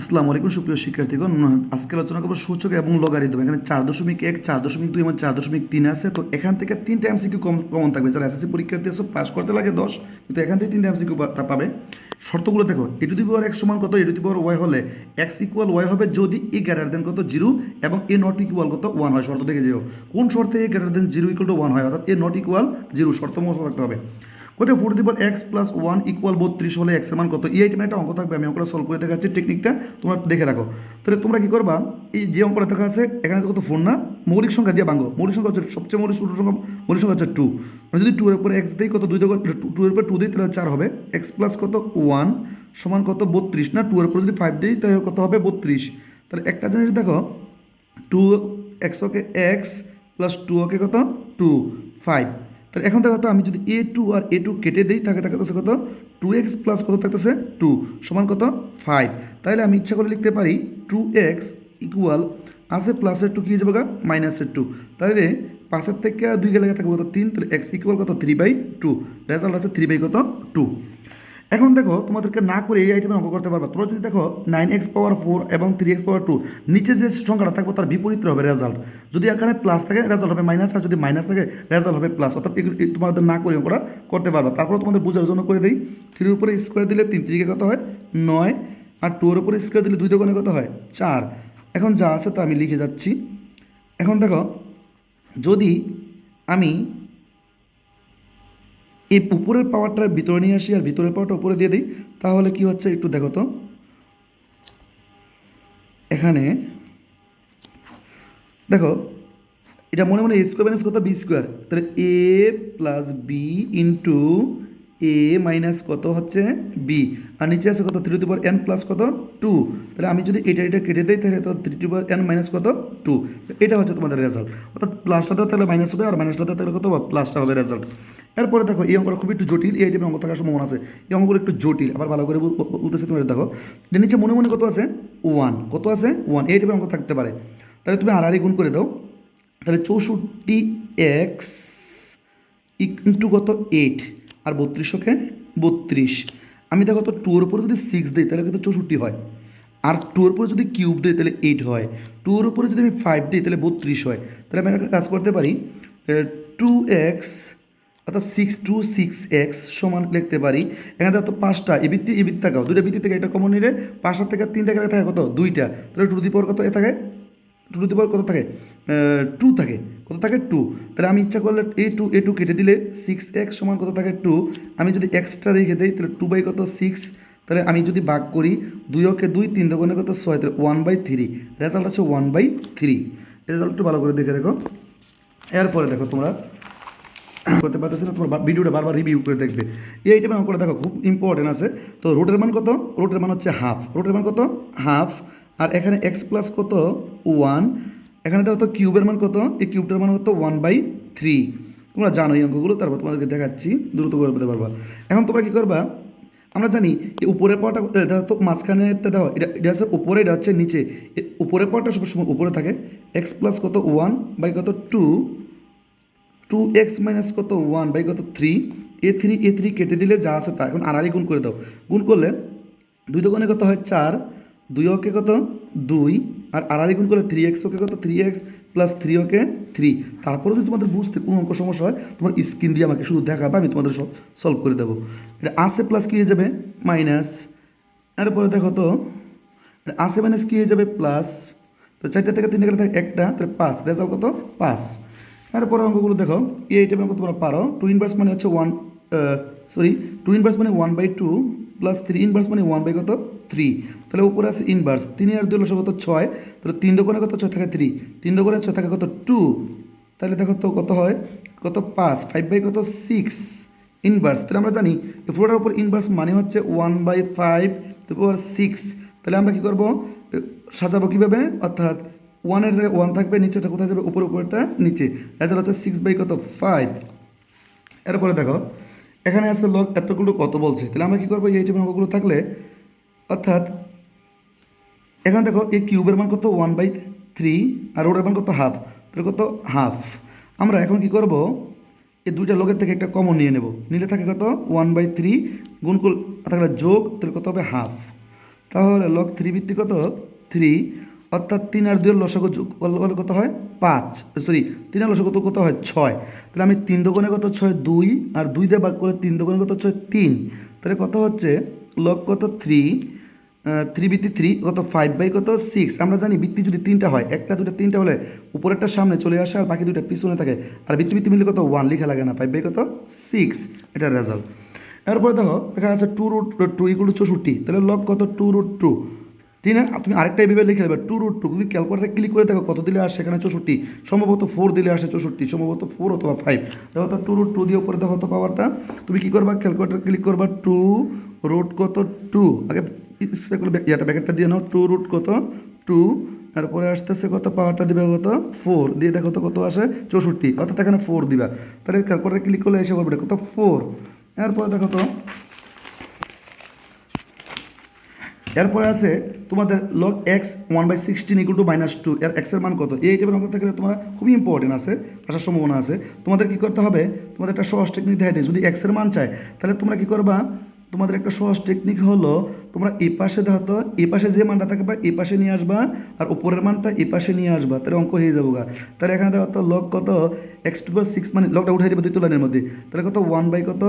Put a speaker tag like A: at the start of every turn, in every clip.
A: আসসালামু আলাইকুম, সুপ্রিয় শিক্ষার্থীগণ। আজকে আলোচনা করব সূচক এবং লগারিদম এখানে চার দশমিক এক, চার দশমিক দুই এবং চার দশমিক তিন আছে। তো এখান থেকে তিনটা এমসিকিউ কম কমন থাকবে। যারা এসএসসি পরীক্ষার্থী আছে পাস করতে লাগে দশ, কিন্তু এখান থেকে তিনটা এমসিকিউ পাবে। শর্তগুলো দেখো এ টু দি পাওয়ার এক্স সমান কত a to the power y হলে এক্স ইকুয়াল ওয়াই হবে যদি ই গ্রেটার দেন কত জিরো এবং এ নট ইকুয়াল কত ওয়ান হয়। শর্ত দেখে যেও। কোন শর্তে a greater than zero equal to one হয়? অর্থাৎ এ নট ইকুয়াল জিরো শর্ত মতো থাকতে হবে। কোটা ফোর দিবল এক্স প্লাস ওয়ান ইকুয়াল বত্রিশ হলে এক্সের মান কত? এই আইটেমে একটা অঙ্ক থাকবে, আমি অঙ্কটা সলভ করে দেখাচ্ছি টেকনিকটা তোমরা দেখে রাখো। তাহলে তোমরা কী করবা? এই যে অঙ্কটা দেখা আছে, এখানে কত ফোন না? মৌলিক সংখ্যা দিয়ে ভাঙো মৌলিক সংখ্যা হচ্ছে সবচেয়ে মৌলিক সংখ্যা মৌলিক সংখ্যা হচ্ছে টু মানে যদি টু এর উপরে এক্স দিই, কত? দুই দোকান টু এর উপরে টু দিই, তাহলে চার হবে। এক্স প্লাস কত? ওয়ান সমান কত? বত্রিশ না? টু এর উপরে যদি ফাইভ দিই, তাহলে কত হবে? বত্রিশ। তাহলে একটা জিনিস দেখো two x okay x plus two okay কত? টু ফাইভ তাহলে এখন দেখো আমি যদি এ টু আর এ টু কেটে দিই তাকে থাকতেছে কত? টু এক্স প্লাস কত থাকতেছে? টু সমান কত? ফাইভ তাহলে আমি ইচ্ছা করে লিখতে পারি টু এক্স ইকুয়াল আছে প্লাসের টু কী যাবে গা? মাইনাসের টু তাহলে পাশের থেকে দুই গেলে থাকবে কত? তিন। তাহলে এক্স ইকুয়াল কত? থ্রি বাই টু রেজাল্ট হচ্ছে থ্রি বাই কত? টু এখন দেখো, তোমাদেরকে না করে এই আইটেমে অঙ্ক করতে পারবা। তোমরা যদি দেখো নাইন এক্স পাওয়ার ফোর এবং থ্রি এক্স পাওয়ার টু নিচে যে সংখ্যাটা থাকবে তার বিপরীত হবে রেজাল্ট যদি এখানে প্লাস থাকে রেজাল্ট হবে মাইনাস আর যদি মাইনাস থাকে রেজাল্ট হবে প্লাস অর্থাৎ তোমাদের না করে অঙ্কটা করতে পারবা। তারপর তোমাদের বোঝার জন্য করে দিই। থ্রির উপরে স্কোয়ার দিলে তিন তিরিকে কত হয়? নয়। আর টুর উপরে স্কোয়ার দিলে দুই দোকানে কত হয়? চার। এখন যা আছে তা আমি লিখে যাচ্ছি। এখন দেখো, যদি আমি এই উপরের পাওয়ারটা ভিতরে নিয়ে আসি আর ভিতরের পাওয়ারটা উপরে দিয়ে দিই, তাহলে কি হচ্ছে একটু দেখো তো। এখানে দেখো, এটা মনে মনে এ স্কোয়ার মাইনাস কত? বি স্কোয়ার তাহলে a plus b into a minus কত হচ্ছে বি আর নিচে আছে কত? Three two power n plus কত? টু তাহলে আমি যদি এটা এটা কেটে দিই, তাহলে তো three two power n minus কত? টু এটা হচ্ছে তোমাদের রেজাল্ট অর্থাৎ প্লাসটা দেওয়া তাহলে মাইনাস হবে, আর মাইনাসটা দেওয়া তাহলে কত? প্লাসটা হবে রেজাল্ট এরপরে দেখো, এই অঙ্কটা খুব একটু জটিল, এই টাইপের অঙ্ক থাকার সম্ভাবনা আছে। এই অঙ্কগুলো একটু জটিল, আবার ভালো করে বল- বল- বলতেছে তুমি দেখো। যে নিচে মনে মনে কত আছে? ওয়ান কত আছে? ওয়ান এই টাইপের অঙ্ক থাকতে পারে। তাহলে তুমি আড়াআড়ি গুণ করে দাও। তাহলে চৌষট্টি এক্স ইন্টু কত? এইট আর বত্রিশকে বত্রিশ। আমি দেখো তো টুর উপরে যদি সিক্স দিই, তাহলে কিন্তু চৌষট্টি হয়। আর টুর উপরে যদি কিউব দিই, তাহলে এইট হয়। টুর উপরে যদি আমি ফাইভ দিই, তাহলে বত্রিশ হয়। তাহলে আমি একটা কাজ করতে পারি টু এক্স অর্থাৎ সিক্স টু সিক্স এক্স সমান লিখতে পারি। এখানে তো পাঁচটা, এ বৃত্তি এ বৃত্তি থাকাও দুইটা বৃত্তি থেকে একটা কমন নিলে পাঁচটা থেকে তিনটা গেলে থাকে কত? দুইটা। তাহলে টু দি কত? এ থাকে? টু টু দি কত থাকে? টু থাকে। কত থাকে? টু তাহলে আমি ইচ্ছা করলে এ টু এ টু কেটে দিলে সিক্স এক্স সমান কত থাকে? টু আমি যদি এক্সট্রা রেখে দিই, তাহলে টু বাই কত? সিক্স তাহলে আমি যদি ভাগ করি, দুই ওকে দুই, তিন দোকানে কত? ছয়। তাহলে ওয়ান বাই থ্রি রেজাল্ট আছে ওয়ান বাই থ্রি রেজাল্ট একটু ভালো করে দেখে রেখো। এরপরে দেখো তোমরা করতে পারতেছি না, তোমার ভিডিওটা বারবার রিভিউ করে দেখবে। এই আইটেমের অঙ্কটা দেখো, খুব ইম্পর্টেন্ট আছে। তো রোটের মান কত? রোটের মান হচ্ছে হাফ রোটের মান কত? হাফ আর এখানে এক্স প্লাস কত? ওয়ান এখানে দেখো তো কিউবের মান কত? এই কিউবটার মান কত ওয়ান বাই থ্রি তোমরা জানো এই অঙ্কগুলো, তারপর তোমাদেরকে দেখাচ্ছি, দ্রুত করে পেতে পারবা। এখন তোমরা কী করবা? আমরা জানি এই উপরের পাওয়াটা দেখো তো মাঝখানেরটা দেখো, এটা এটা হচ্ছে উপরে, এটা হচ্ছে নিচে। উপরের পাওয়াটা সবসময় উপরে থাকে। এক্স প্লাস কত? ওয়ান বাই কত? টু টু এক্স মাইনাস কত ওয়ান বাই কত থ্রি এ থ্রি এ থ্রি কেটে দিলে যা আছে তা। এখন আড়াআড়ি গুণ করে দাও। গুণ করলে দুই দোকানে কত হয় চার? দুই ওকে কত? দুই। আর আড়াআড়ি গুণ করলে থ্রি এক্স ওকে কত? Three x plus three okay three তারপরে যদি তোমাদের বুঝতে কোনো অঙ্ক সমস্যা হয়, তোমার স্ক্রিন দিয়ে আমাকে শুধু দেখাবে, আমি তোমাদের সব সলভ করে দেবো। এটা আসে প্লাস কী হয়ে যাবে? মাইনাস এরপরে দেখো তো আসে মাইনাস কী হয়ে যাবে? প্লাস তো চারটে থেকে তিনটে গেলে থাকে একটা, তাহলে পাঁচ। রেজাল্ট কত? পাঁচ। এরপরে অঙ্কগুলো দেখো, এই আইটেমের অঙ্ক তোমরা পারো। টু ইনভার্স মানে হচ্ছে ওয়ান সরি টু ইনভার্স মানে one by two plus three inverse মানে ওয়ান বাই কত? থ্রি তাহলে উপরে আছে ইনভার্স তিন আর দুই লক্ষ কত? ছয়। তাহলে তিন দোকানে কত? ছয় থাকে থ্রি তিন দোকানে ছয় থাকে কত? টু তাহলে দেখো তো কত হয়? কত? পাঁচ। ফাইভ বাই কত? সিক্স ইনভার্স তাহলে আমরা জানি ফোরটার উপর ইনভার্স মানে হচ্ছে ওয়ান বাই ফাইভ তারপর সিক্স তাহলে আমরা কী করব? সাজাবো কীভাবে? অর্থাৎ ওয়ানের জায়গায় ওয়ান থাকবে নিচেটা কোথায় যাবে? উপরে উপরেটা নিচে। রেজাল্ট হচ্ছে সিক্স বাই কত? ফাইভ এরপরে দেখো, এখানে আছে লগ এতগুলো কত বলছে? তাহলে আমরা কী করব? এই টাইপের অঙ্কগুলো থাকলে, অর্থাৎ, এখানে দেখো, এই কিউবের মান কত? ওয়ান বাই থ্রি আর ওটার মান কত? হাফ তাহলে কত? হাফ আমরা এখন কি করব? এই দুইটা লগের থেকে একটা কমন নিয়ে নেব। নিলে থাকে কত? ওয়ান বাই থ্রি গুণ করলে থাকলে যোগ, তাহলে কত হবে? হাফ তাহলে লগ থ্রি ভিত্তি কত? থ্রি অর্থাৎ তিন আর দুইয়ের লসাগু যোগ করলে কত হয়? পাঁচ। সরি তিন আর লসাগু কত হয়? ছয়। তাহলে আমি তিন দোকানে কত? ছয়, দুই। আর দুই দিয়ে ভাগ করে তিন দোকানে কত? ছয়, তিন। তাহলে কত হচ্ছে? লক কত? থ্রি থ্রি বৃত্তি থ্রি কত? ফাইভ বাই কত? সিক্স আমরা জানি বৃত্তি যদি তিনটা হয়, একটা দুটো তিনটা হলে উপরেরটা সামনে চলে আসে আর বাকি দুটো পিছনে থাকে। আর বৃত্তি বৃত্তি মিলে কত? ওয়ান লিখা লাগে না। ফাইভ বাই কত? সিক্স এটা রেজাল্ট এরপরে দেখো দেখা যাচ্ছে two root two equal to চৌষট্টি। তাহলে লক কত? টু রুট টু ঠিক না তুমি আরেকটা এইভাবে লিখে নেবে টু রুট টু তুমি ক্যালকুলেটারে ক্লিক করে দেখো কত দিলে আসে সেখানে চৌষট্টি। সম্ভবত ফোর দিলে আসে চৌষট্টি, সম্ভবত ফোর অথবা ফাইভ দেখো তো টু রুট টু দিয়ে উপরে দেখো তো পাওয়ারটা তুমি কী করবা? ক্যালকুলেটার ক্লিক করবা টু রুট কত টু আগে ইয়াটা ব্যাকেটটা দিয়ে নাও টু রুট কত টু তারপরে আসতেছে কত? পাওয়ারটা দিবে কত? ফোর দিয়ে দেখো তো কত আসে? চৌষট্টি। অর্থাৎ এখানে ফোর দিবা। তাহলে ক্যালকুলেটার ক্লিক করলে এসে করবে কত ফোর এরপরে দেখো তো এরপরে আছে তোমাদের log x one by sixteen equal to minus two এর এক্সের মান কত? এই টাইপের অঙ্ক থাকলে তোমার খুবই ইম্পর্টেন্ট আছে, আসার সম্ভাবনা আছে। তোমাদের কি করতে হবে? তোমাদের একটা সহজ টেকনিক দেখাই দিই। যদি এক্সের মান চায় তাহলে তোমরা কি করবা? তোমাদের একটা সহজ টেকনিক হলো, তোমরা এই পাশে দেখো এই পাশে যে মানটা থাকবে এই পাশে নিয়ে আসবা, আর উপরের মানটা এই পাশে নিয়ে আসবা, তাহলে অঙ্ক হয়ে যাব গা। তাহলে এখানে দেখো লগ কত? এক্স টু সিক্স মানে লগটা উঠাই দেবো দ্বিতীয় লাইনের মধ্যে। তাহলে কত? ওয়ান বাই কত?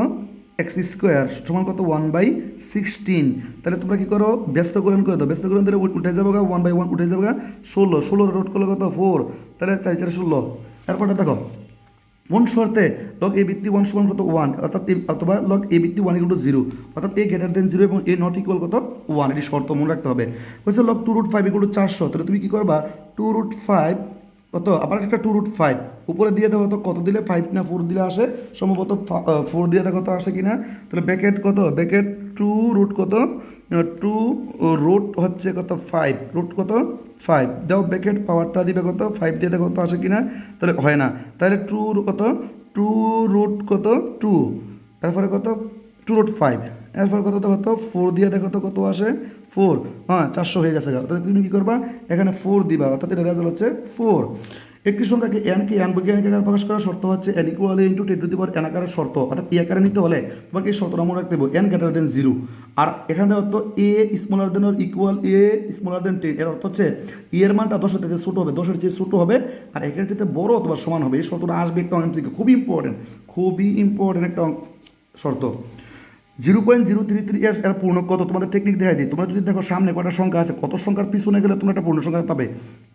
A: এক্স স্কোয়ার সমান কত? ওয়ান বাই সিক্সটিন তাহলে তোমরা কি করো? ব্যস্তকরণ করে দাও। ব্যস্তকরণ দিলে উঠে যাব গা। ওয়ান বাই ওয়ান উঠে যাব গা। ষোলো। ষোলো রোড করলে কত? ফোর তাহলে চার চার ষোলো। তারপরটা দেখো। কোন শর্তে লগ এ বৃত্তি ওয়ান সমান কত? ওয়ান অর্থাৎ অথবা লগ এ বৃত্তি ওয়ান ইকুয়াল টু জিরো অর্থাৎ এ গ্রেটার দেন জিরো এবং এ নট ইকুয়াল কত? ওয়ান এটি শর্ত মনে রাখতে হবে। বলছে log two root five equal to চারশো। তাহলে তুমি কি করবা? টু রুট ফাইভ কত? আবার একটা টু রুট ফাইভ উপরে দিয়ে দেখো তো কত দিলে ফাইভ না ফোর দিলে আসে? সম্ভবত ফোর দিয়ে দেখো তো আসে কি না তাহলে ব্যাকেট কত? ব্যাকেট টু রুট কত? টু রুট হচ্ছে কত? ফাইভ রুট কত? ফাইভ দাও ব্যাকেট পাওয়ারটা দিবে কত? ফাইভ দিয়ে দেখো তো আসে কি না তাহলে হয় না। তাহলে টু কত? টু রুট কত? টু তারপরে কত? টু রুট ফাইভ এরপর কত কত ফোর দিয়ে দেখো তো কত আসে? ফোর হ্যাঁ চারশো হয়ে গেছে তাহলে তুমি কী করবা? এখানে ফোর দিবা। অর্থাৎ এটা রেজাল্ট হচ্ছে ফোর একটি সংখ্যাকে এনকে এন বৈজ্ঞানিক আকার প্রকাশ করার শর্ত হচ্ছে n equal into ten to the power n আকারের শর্ত। অর্থাৎ এ আকারে নিতে হলে তোমাকে এই শর্তটা মনে রাখতে হবে। এন গ্রেটার দেন জিরো আর এখানে অর্থ a smaller than equal a smaller than ten এর অর্থ হচ্ছে ই এর মানটা দশের থেকে ছোটো হবে। দশের চেয়ে ছোটো হবে। আর একের চেয়ে বড় অথবা সমান হবে। এই শর্তটা আসবে একটা থেকে খুবই ইম্পর্টেন্ট খুবই ইম্পর্টেন্ট একটা শর্ত। Zero point zero three three এর এর পূর্ণ কত? তোমাদের টেকনিক দেখাই দিই। তোমরা যদি দেখো সামনে কটা সংখ্যা আছে, কত সংখ্যার পিছনে গেলে তোমরা একটা পূর্ণ সংখ্যা পাবে?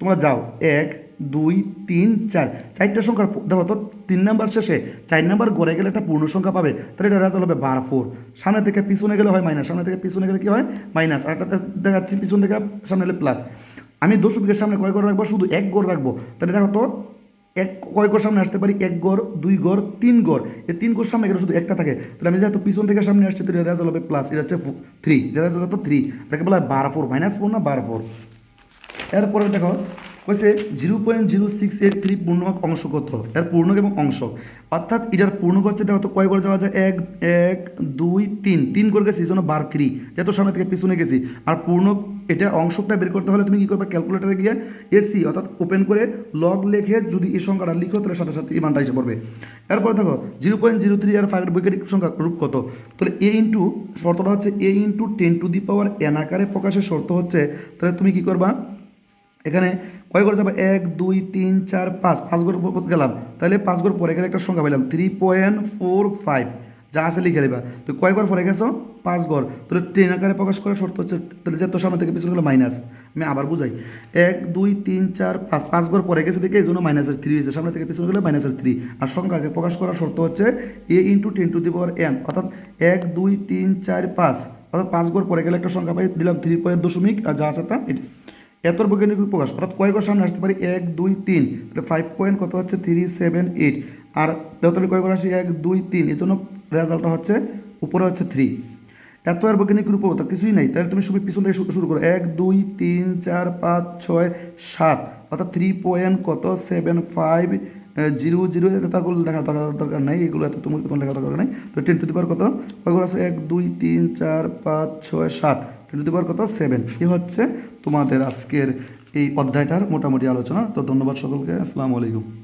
A: তোমরা যাও, এক, দুই, তিন, চার। চারটা সংখ্যার দেখো তো, তিন নাম্বার শেষে চার নাম্বার গড়ে গেলে একটা পূর্ণ সংখ্যা পাবে। তাহলে এটা রেজাল্ট হবে বার ফোর সামনে থেকে পিছনে গেলে হয় মাইনাস সামনে থেকে পিছনে গেলে কি হয়? মাইনাস আর একটা দেখাচ্ছি, পিছন থেকে সামনে গেলে প্লাস আমি দশমিকের সামনে কয় গড় রাখব? শুধু এক গড় রাখব। তাহলে দেখো তো এক, কয় গড় সামনে আসতে পারি? এক গড়, দুই গড়, তিন গড়। এই তিন গড় সামনে গেলে শুধু একটা থাকে। তাহলে আমি যেহেতু পিছন থেকে সামনে আসছি, তাহলে রেজাল্ট হবে প্লাস এটা হচ্ছে থ্রি রেজাল্ট হতো থ্রি এটাকে বলা হয় বারো ফোর মাইনাস ফোর না বারো ফোর এরপরে দেখো কইছে zero point zero six eight three পূর্ণক অংশ কত? এর পূর্ণক এবং অংশ অর্থাৎ এটার পূর্ণক হচ্ছে দেখো কয় করে যাওয়া যায়? এক এক, দুই, তিন। তিন করে গেছি, জন্য বার থ্রি যেহেতু সামনে থেকে পিছনে গেছি। আর পূর্ণক, এটা অংশটা বের করতে হলে তুমি কী করবে? ক্যালকুলেটারে গিয়ে এসি অর্থাৎ ওপেন করে লগ লেখে যদি এই সংখ্যাটা লিখো, তাহলে সাথে সাথে এই মানটা এসে পড়বে। এরপর দেখো, জিরো পয়েন্ট জিরো থ্রি আর ফাইভের বৈজ্ঞানিক সংখ্যা রূপ কত? তাহলে এ ইন্টু শর্তটা হচ্ছে a into ten to the power n আকারে প্রকাশের শর্ত হচ্ছে, তাহলে তুমি কী করবা? এখানে কয় ঘর যাবে? এক, দুই, তিন, চার, পাঁচ। পাঁচ ঘর গেলাম। তাহলে পাঁচ ঘর পরে গেলে একটা সংখ্যা পেলাম থ্রি পয়েন্ট ফোর ফাইভ যা আছে লিখে দেবা। তো কয় ঘর পরে গেছো? পাঁচ ঘর তাহলে ট্রেন আকারে প্রকাশ করার শর্ত হচ্ছে, তাহলে যে তোর সামনে থেকে পিছনে গেলো মাইনাস আমি আবার বুঝাই। এক, দুই, তিন, চার, পাঁচ। পাঁচ ঘর পরে গেছে দেখে এই জন্য মাইনাসের থ্রি হয়েছে। সামনে থেকে পিছনে গেলে মাইনাসের থ্রি আর সংখ্যাকে প্রকাশ করার শর্ত হচ্ছে a into ten to the power n অর্থাৎ এক, দুই, তিন, চার, পাঁচ। অর্থাৎ পাঁচ ঘর পরে গেলে একটা সংখ্যা পাই, দিলাম থ্রি পয়েন্ট দশমিক। আর যা আছে তা এটা। এতর বৈজ্ঞানিক প্রকাশ অর্থাৎ কয় ঘর সামনে আসতে পারি? এক, দুই, তিন। তাহলে ফাইভ পয়েন্ট কত হচ্ছে? থ্রি সেভেন এইট আর যত আমি কয় ঘর আসি? এক, দুই, তিন। এই জন্য রেজাল্টটা হচ্ছে, উপরে হচ্ছে থ্রি এত আর বৈজ্ঞানিক রূপ তো কিছুই নেই। তাহলে তুমি শুধু পিছন থেকে শুরু- করো। এক, দুই, তিন, চার, পাঁচ, ছয়, সাত। অর্থাৎ থ্রি পয়েন্ট কত? সেভেন ফাইভ জিরো জিরো এতগুলো দেখার দরকার নাই। এগুলো এত তুমি তোমার লেখার দরকার নাই। তো টেন টু দি কত? কয়গুলো আছে? এক, দুই, তিন, চার, পাঁচ, ছয়, সাত। টেন টু দি কত? সেভেন এ হচ্ছে তোমাদের আজকের এই অধ্যায়টার মোটামুটি আলোচনা। তো ধন্যবাদ সকলকে। আসসালামু আলাইকুম।